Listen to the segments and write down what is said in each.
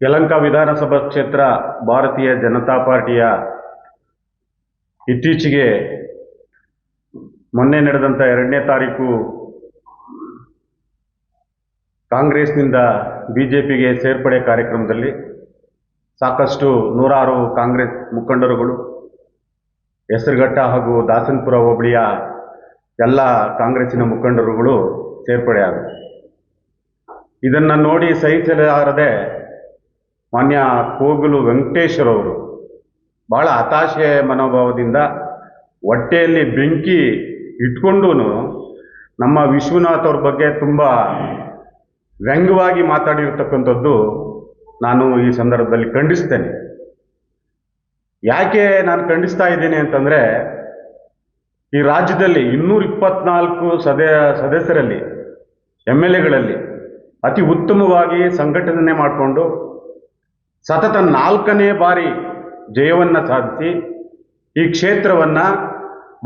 ಯಲಂಕ ವಿಧಾನಸಭಾ ಕ್ಷೇತ್ರ ಭಾರತೀಯ ಜನತಾ ಪಾರ್ಟಿಯ ಇತ್ತೀಚೆಗೆ ಮೊನ್ನೆ ನಡೆದಂಥ ಎರಡನೇ ತಾರೀಕು ಕಾಂಗ್ರೆಸ್ನಿಂದ ಬಿ ಜೆ ಪಿಗೆ ಸೇರ್ಪಡೆ ಕಾರ್ಯಕ್ರಮದಲ್ಲಿ ಸಾಕಷ್ಟು ನೂರಾರು ಕಾಂಗ್ರೆಸ್ ಮುಖಂಡರುಗಳು, ಹೆಸರುಘಟ್ಟ ಹಾಗೂ ದಾಸನಪುರ ಹೋಬಳಿಯ ಎಲ್ಲ ಕಾಂಗ್ರೆಸ್ಸಿನ ಮುಖಂಡರುಗಳು ಸೇರ್ಪಡೆಯಾದರು. ಇದನ್ನು ನೋಡಿ ಸಹಿಸಲಾರದೆ ಮಾನ್ಯ ಕೋಗಲು ವೆಂಕಟೇಶ್ವರವರು ಬಹಳ ಹತಾಶೆ ಮನೋಭಾವದಿಂದ ಹೊಟ್ಟೆಯಲ್ಲಿ ಬೆಂಕಿ ಇಟ್ಕೊಂಡು ನಮ್ಮ ವಿಶ್ವನಾಥ್ ಅವ್ರ ಬಗ್ಗೆ ತುಂಬ ವ್ಯಂಗ್ಯವಾಗಿ ಮಾತಾಡಿರ್ತಕ್ಕಂಥದ್ದು ನಾನು ಈ ಸಂದರ್ಭದಲ್ಲಿ ಖಂಡಿಸ್ತೇನೆ. ಯಾಕೆ ನಾನು ಖಂಡಿಸ್ತಾ ಇದ್ದೀನಿ ಅಂತಂದರೆ ಈ ರಾಜ್ಯದಲ್ಲಿ ಇನ್ನೂರ ಇಪ್ಪತ್ನಾಲ್ಕು ಸದಯ ಸದಸ್ಯರಲ್ಲಿ, ಎಂ ಎಲ್ ಎಗಳಲ್ಲಿ ಅತಿ ಉತ್ತಮವಾಗಿ ಸಂಘಟನೆ ಮಾಡಿಕೊಂಡು ಸತತ ನಾಲ್ಕನೇ ಬಾರಿ ಜಯವನ್ನು ಸಾಧಿಸಿ, ಈ ಕ್ಷೇತ್ರವನ್ನು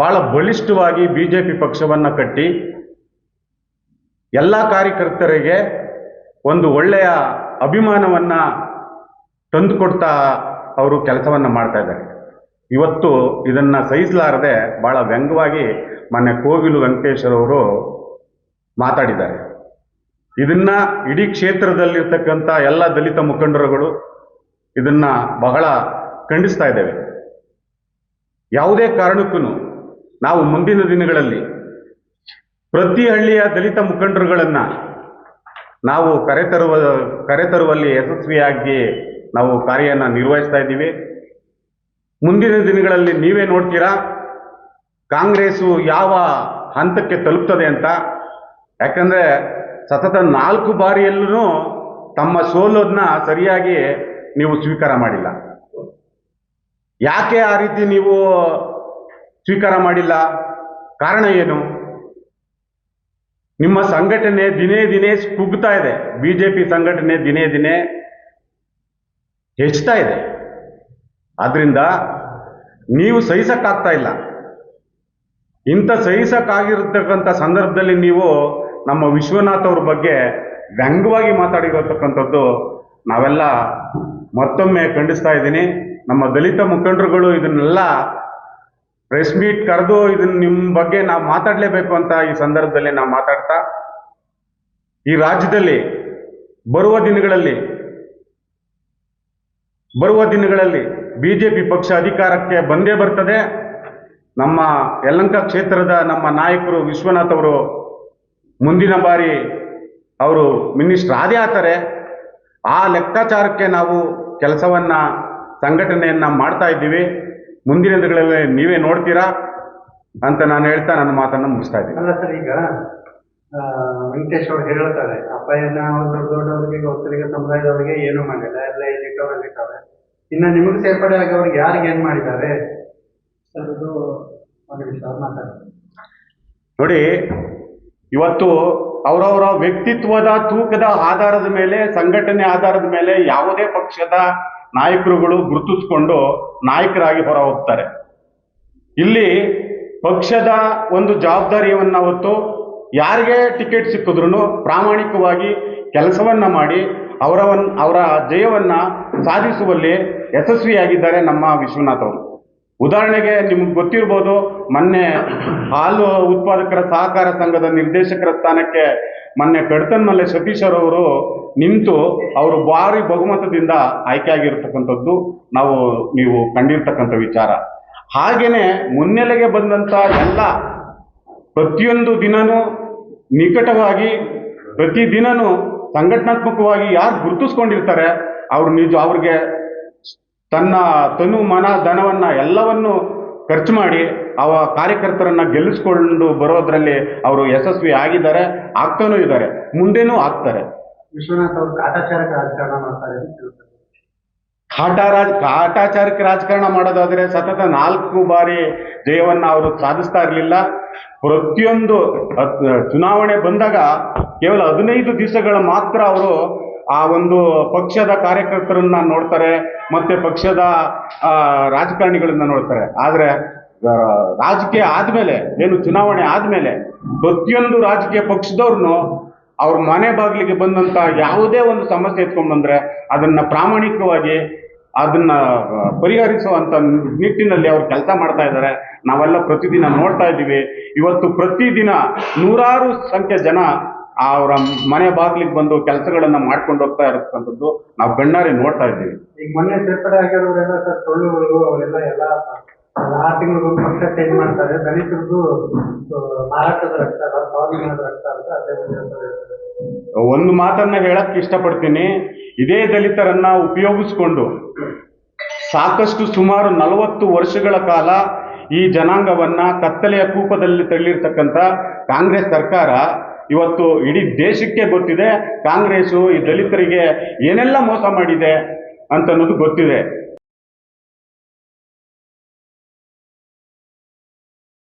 ಭಾಳ ಬಲಿಷ್ಠವಾಗಿ ಬಿ ಜೆ ಪಿ ಪಕ್ಷವನ್ನು ಕಟ್ಟಿ, ಎಲ್ಲ ಕಾರ್ಯಕರ್ತರಿಗೆ ಒಂದು ಒಳ್ಳೆಯ ಅಭಿಮಾನವನ್ನು ತಂದುಕೊಡ್ತಾ ಅವರು ಕೆಲಸವನ್ನು ಮಾಡ್ತಾ ಇದ್ದಾರೆ. ಇವತ್ತು ಇದನ್ನು ಸಹಿಸಲಾರದೆ ಭಾಳ ವ್ಯಂಗ್ಯವಾಗಿ ಮೊನ್ನೆ ಕೋಗಿಲು ವೆಂಕಟೇಶ್ವರವರು ಮಾತಾಡಿದ್ದಾರೆ. ಇದನ್ನು ಇಡೀ ಕ್ಷೇತ್ರದಲ್ಲಿರ್ತಕ್ಕಂಥ ಎಲ್ಲ ದಲಿತ ಮುಖಂಡರುಗಳು ಇದನ್ನ ಬಹಳ ಖಂಡಿಸ್ತಾ ಇದ್ದೇವೆ. ಯಾವುದೇ ಕಾರಣಕ್ಕೂ ನಾವು ಮುಂದಿನ ದಿನಗಳಲ್ಲಿ ಪ್ರತಿ ಹಳ್ಳಿಯ ದಲಿತ ಮುಖಂಡರುಗಳನ್ನು ನಾವು ಕರೆತರುವ ಕರೆತರುವಲ್ಲಿ ಯಶಸ್ವಿಯಾಗಿ ನಾವು ಕಾರ್ಯನ ನಿರ್ವಹಿಸ್ತಾ ಇದ್ದೀವಿ. ಮುಂದಿನ ದಿನಗಳಲ್ಲಿ ನೀವೇ ನೋಡ್ತೀರಾ, ಕಾಂಗ್ರೆಸ್ಸು ಯಾವ ಹಂತಕ್ಕೆ ತಲುಪ್ತದೆ ಅಂತ. ಯಾಕಂದರೆ ಸತತ ನಾಲ್ಕು ಬಾರಿಯಲ್ಲೂ ತಮ್ಮ ಸೋಲೋದನ್ನ ಸರಿಯಾಗಿ ನೀವು ಸ್ವೀಕಾರ ಮಾಡಿಲ್ಲ. ಯಾಕೆ ಆ ರೀತಿ ನೀವು ಸ್ವೀಕಾರ ಮಾಡಿಲ್ಲ? ಕಾರಣ ಏನು? ನಿಮ್ಮ ಸಂಘಟನೆ ದಿನೇ ದಿನೇ ಕುಗ್ತಾ ಇದೆ. ಬಿ ಜೆ ಪಿ ಸಂಘಟನೆ ದಿನೇ ದಿನೇ ಹೆಚ್ಚುತ್ತಾ ಇದೆ. ಆದ್ರಿಂದ ನೀವು ಸಹಿಸಕ್ಕಾಗ್ತಾ ಇಲ್ಲ. ಇಂಥ ಸಹಿಸಕ್ಕಾಗಿರತಕ್ಕಂಥ ಸಂದರ್ಭದಲ್ಲಿ ನೀವು ನಮ್ಮ ವಿಶ್ವನಾಥ್ ಅವ್ರ ಬಗ್ಗೆ ವ್ಯಂಗ್ಯವಾಗಿ ಮಾತಾಡಿರತಕ್ಕಂಥದ್ದು ನಾವೆಲ್ಲ ಮತ್ತೊಮ್ಮೆ ಖಂಡಿಸ್ತಾ ಇದ್ದೀನಿ. ನಮ್ಮ ದಲಿತ ಮುಖಂಡರುಗಳು ಇದನ್ನೆಲ್ಲ ಪ್ರೆಸ್ ಮೀಟ್ ಕರೆದು ಇದನ್ನ ನಿಮ್ಮ ಬಗ್ಗೆ ನಾವು ಮಾತಾಡಲೇಬೇಕು ಅಂತ ಈ ಸಂದರ್ಭದಲ್ಲಿ ನಾವು ಮಾತಾಡ್ತಾ, ಈ ರಾಜ್ಯದಲ್ಲಿ ಬರುವ ದಿನಗಳಲ್ಲಿ ಬರುವ ದಿನಗಳಲ್ಲಿ ಬಿಜೆಪಿ ಪಕ್ಷ ಅಧಿಕಾರಕ್ಕೆ ಬಂದೇ ಬರ್ತದೆ. ನಮ್ಮ ಯಲಂಕ ಕ್ಷೇತ್ರದ ನಮ್ಮ ನಾಯಕರು ವಿಶ್ವನಾಥ್ ಅವರು ಮುಂದಿನ ಬಾರಿ ಅವರು ಮಿನಿಸ್ಟರ್ ಆದೇ ಆಗ್ತಾರೆ. ಆ ಲೆಕ್ಕಾಚಾರಕ್ಕೆ ನಾವು ಕೆಲಸವನ್ನ ಸಂಘಟನೆಯನ್ನು ಮಾಡ್ತಾ ಇದ್ದೀವಿ. ಮುಂದಿನ ದಿನಗಳಲ್ಲಿ ನೀವೇ ನೋಡ್ತೀರಾ ಅಂತ ನಾನು ಹೇಳ್ತಾ ನನ್ನ ಮಾತನ್ನು ಮುಗಿಸ್ತಾ ಇದ್ದೀನಿ. ಅಲ್ಲ ಸರ್ ಈಗ ವೆಂಕಟೇಶ್ ಅವ್ರು ಹೇಳ್ತಾರೆ ಅಪ್ಪಯ್ಯನ ಒಂದು ದೊಡ್ಡವರಿಗೆ ಒಕ್ಕಲಿಗ ಸಮುದಾಯದವರಿಗೆ ಏನು ಮಾಡಿಲ್ಲ ಎಲ್ಲ ಇಲ್ಲಿಟ್ಟವ್ರು ಇಟ್ಟವ್ರೆ ಇನ್ನು ನಿಮಗೆ ಸೇರ್ಪಡೆ ಆಗವ್ರಿಗೆ ಯಾರಿಗೆ ಏನು ಮಾಡಿದ್ದಾರೆ? ಸರ್ ಇದು ಒಂದು ನಿಮಿಷ ಅವ್ರು ನೋಡಿ ಇವತ್ತು ಅವರವರ ವ್ಯಕ್ತಿತ್ವದ ತೂಕದ ಆಧಾರದ ಮೇಲೆ, ಸಂಘಟನೆ ಆಧಾರದ ಮೇಲೆ ಯಾವುದೇ ಪಕ್ಷದ ನಾಯಕರುಗಳು ಗುರುತಿಸ್ಕೊಂಡು ನಾಯಕರಾಗಿ ಹೊರ ಹೋಗ್ತಾರೆ ಇಲ್ಲಿ ಪಕ್ಷದ ಒಂದು ಜವಾಬ್ದಾರಿಯನ್ನ ಹೊತ್ತು ಯಾರಿಗೆ ಟಿಕೆಟ್ ಸಿಕ್ಕಿದ್ರು ಪ್ರಾಮಾಣಿಕವಾಗಿ ಕೆಲಸವನ್ನ ಮಾಡಿ ಅವರವನ್, ಅವರ ಜಯವನ್ನ ಸಾಧಿಸುವಲ್ಲಿ ಯಶಸ್ವಿಯಾಗಿದ್ದಾರೆ ನಮ್ಮ ವಿಶ್ವನಾಥ್ ಅವರು. ಉದಾಹರಣೆಗೆ ನಿಮ್ಗೆ ಗೊತ್ತಿರ್ಬೋದು, ಮೊನ್ನೆ ಹಾಲು ಉತ್ಪಾದಕರ ಸಹಕಾರ ಸಂಘದ ನಿರ್ದೇಶಕರ ಸ್ಥಾನಕ್ಕೆ ಮೊನ್ನೆ ಕಡತನ್ಮಲ್ಲೆ ಸತೀಶ್ ಅವರು ನಿಂತು ಅವರು ಭಾರಿ ಬಹುಮತದಿಂದ ಆಯ್ಕೆಯಾಗಿರ್ತಕ್ಕಂಥದ್ದು. ನಾವು, ನೀವು ಕಂಡಿರ್ತಕ್ಕಂಥ ವಿಚಾರ. ಹಾಗೇನೆ ಮುನ್ನೆಲೆಗೆ ಬಂದಂಥ ಎಲ್ಲ ಪ್ರತಿಯೊಂದು ದಿನನೂ ನಿಕಟವಾಗಿ ಪ್ರತಿ ದಿನನೂ ಸಂಘಟನಾತ್ಮಕವಾಗಿ ಯಾರು ಗುರುತಿಸ್ಕೊಂಡಿರ್ತಾರೆ, ಅವ್ರು ನಿಜ ಅವ್ರಿಗೆ ತನ್ನ ತನು ಮನ ಧನವನ್ನು ಎಲ್ಲವನ್ನು ಖರ್ಚು ಮಾಡಿ ಅವ ಕಾರ್ಯಕರ್ತರನ್ನು ಗೆಲ್ಲಿಸ್ಕೊಂಡು ಬರೋದ್ರಲ್ಲಿ ಅವರು ಯಶಸ್ವಿ ಆಗಿದ್ದಾರೆ ಆಗ್ತಾನೂ ಇದ್ದಾರೆ ಮುಂದೆನೂ ಆಗ್ತಾರೆ. ವಿಶ್ವನಾಥ್ ಅವರು ಕಾಟಾಚಾರಕ್ಕೆ ರಾಜಕಾರಣ ಮಾಡ್ತಾರೆ ಕಾಟ ರಾಜ್ ಕಾಟಾಚಾರಕ್ಕೆ ರಾಜಕಾರಣ ಮಾಡೋದಾದ್ರೆ ಸತತ ನಾಲ್ಕು ಬಾರಿ ಜಯವನ್ನ ಅವರು ಸಾಧಿಸ್ತಾ ಇರಲಿಲ್ಲ. ಪ್ರತಿಯೊಂದು ಚುನಾವಣೆ ಬಂದಾಗ ಕೇವಲ ಹದಿನೈದು ದಿವಸಗಳು ಮಾತ್ರ ಅವರು ಆ ಒಂದು ಪಕ್ಷದ ಕಾರ್ಯಕರ್ತರನ್ನ ನೋಡ್ತಾರೆ ಮತ್ತೆ ಪಕ್ಷದ ರಾಜಕಾರಣಿಗಳನ್ನ ನೋಡ್ತಾರೆ. ಆದ್ರೆ ರಾಜಕೀಯ ಆದ್ಮೇಲೆ, ಏನು ಚುನಾವಣೆ ಆದ್ಮೇಲೆ ಪ್ರತಿಯೊಂದು ರಾಜಕೀಯ ಪಕ್ಷದವ್ರನ್ನು ಅವ್ರ ಮನೆ ಬಾಗಿಲಿಗೆ ಬಂದಂತ ಯಾವುದೇ ಒಂದು ಸಮಸ್ಯೆ ಎತ್ಕೊಂಡ್ ಬಂದ್ರೆ ಅದನ್ನ ಪ್ರಾಮಾಣಿಕವಾಗಿ ಅದನ್ನ ಪರಿಹರಿಸುವಂತ ನಿಟ್ಟಿನಲ್ಲಿ ಅವ್ರು ಕೆಲಸ ಮಾಡ್ತಾ ಇದ್ದಾರೆ. ನಾವೆಲ್ಲ ಪ್ರತಿದಿನ ನೋಡ್ತಾ ಇದ್ದೀವಿ. ಇವತ್ತು ಪ್ರತಿದಿನ ನೂರಾರು ಸಂಖ್ಯೆ ಜನ ಅವರ ಮನೆ ಬಾಗಿಲಿಗೆ ಬಂದು ಕೆಲಸಗಳನ್ನ ಮಾಡ್ಕೊಂಡು ಹೋಗ್ತಾ ಇರತಕ್ಕಂಥದ್ದು ನಾವು ಗಣ್ಣಾರಿ ನೋಡ್ತಾ ಇದ್ದೀವಿ. ಈಗ ಮೊನ್ನೆ ಸೇರ್ಪಡೆ ಆಗಿರೋರೆಲ್ಲ ಸರ್ ಟೊಳ್ಳುಗಳು ಅವರೆಲ್ಲ ಎಲ್ಲ ಆರು ತಿಂಗಳು ಪಕ್ಷ ಚೇಂಜ್ ಮಾಡ್ತಾರೆ. ದಲಿತರದ್ದು ಮಾರಾಟದ ರಕ್ತ ಸ್ವಾಭಿಮಾನದ ರಕ್ತ ಅಂತ. ಒಂದು ಮಾತನ್ನ ಹೇಳಕ್ ಇಷ್ಟಪಡ್ತೀನಿ. ಇದೇ ದಲಿತರನ್ನ ಉಪಯೋಗಿಸ್ಕೊಂಡು ಸಾಕಷ್ಟು ಸುಮಾರು ನಲವತ್ತು ವರ್ಷಗಳ ಕಾಲ ಈ ಜನಾಂಗವನ್ನ ಕತ್ತಲೆಯ ಕೂಪದಲ್ಲಿ ತಳ್ಳಿರ್ತಕ್ಕಂಥ ಕಾಂಗ್ರೆಸ್ ಸರ್ಕಾರ ಇವತ್ತು ಇಡೀ ದೇಶಕ್ಕೆ ಗೊತ್ತಿದೆ ಕಾಂಗ್ರೆಸ್ಸು ಈ ದಲಿತರಿಗೆ ಏನೆಲ್ಲ ಮೋಸ ಮಾಡಿದೆ ಅಂತ ಅನ್ನೋದು ಗೊತ್ತಿದೆ.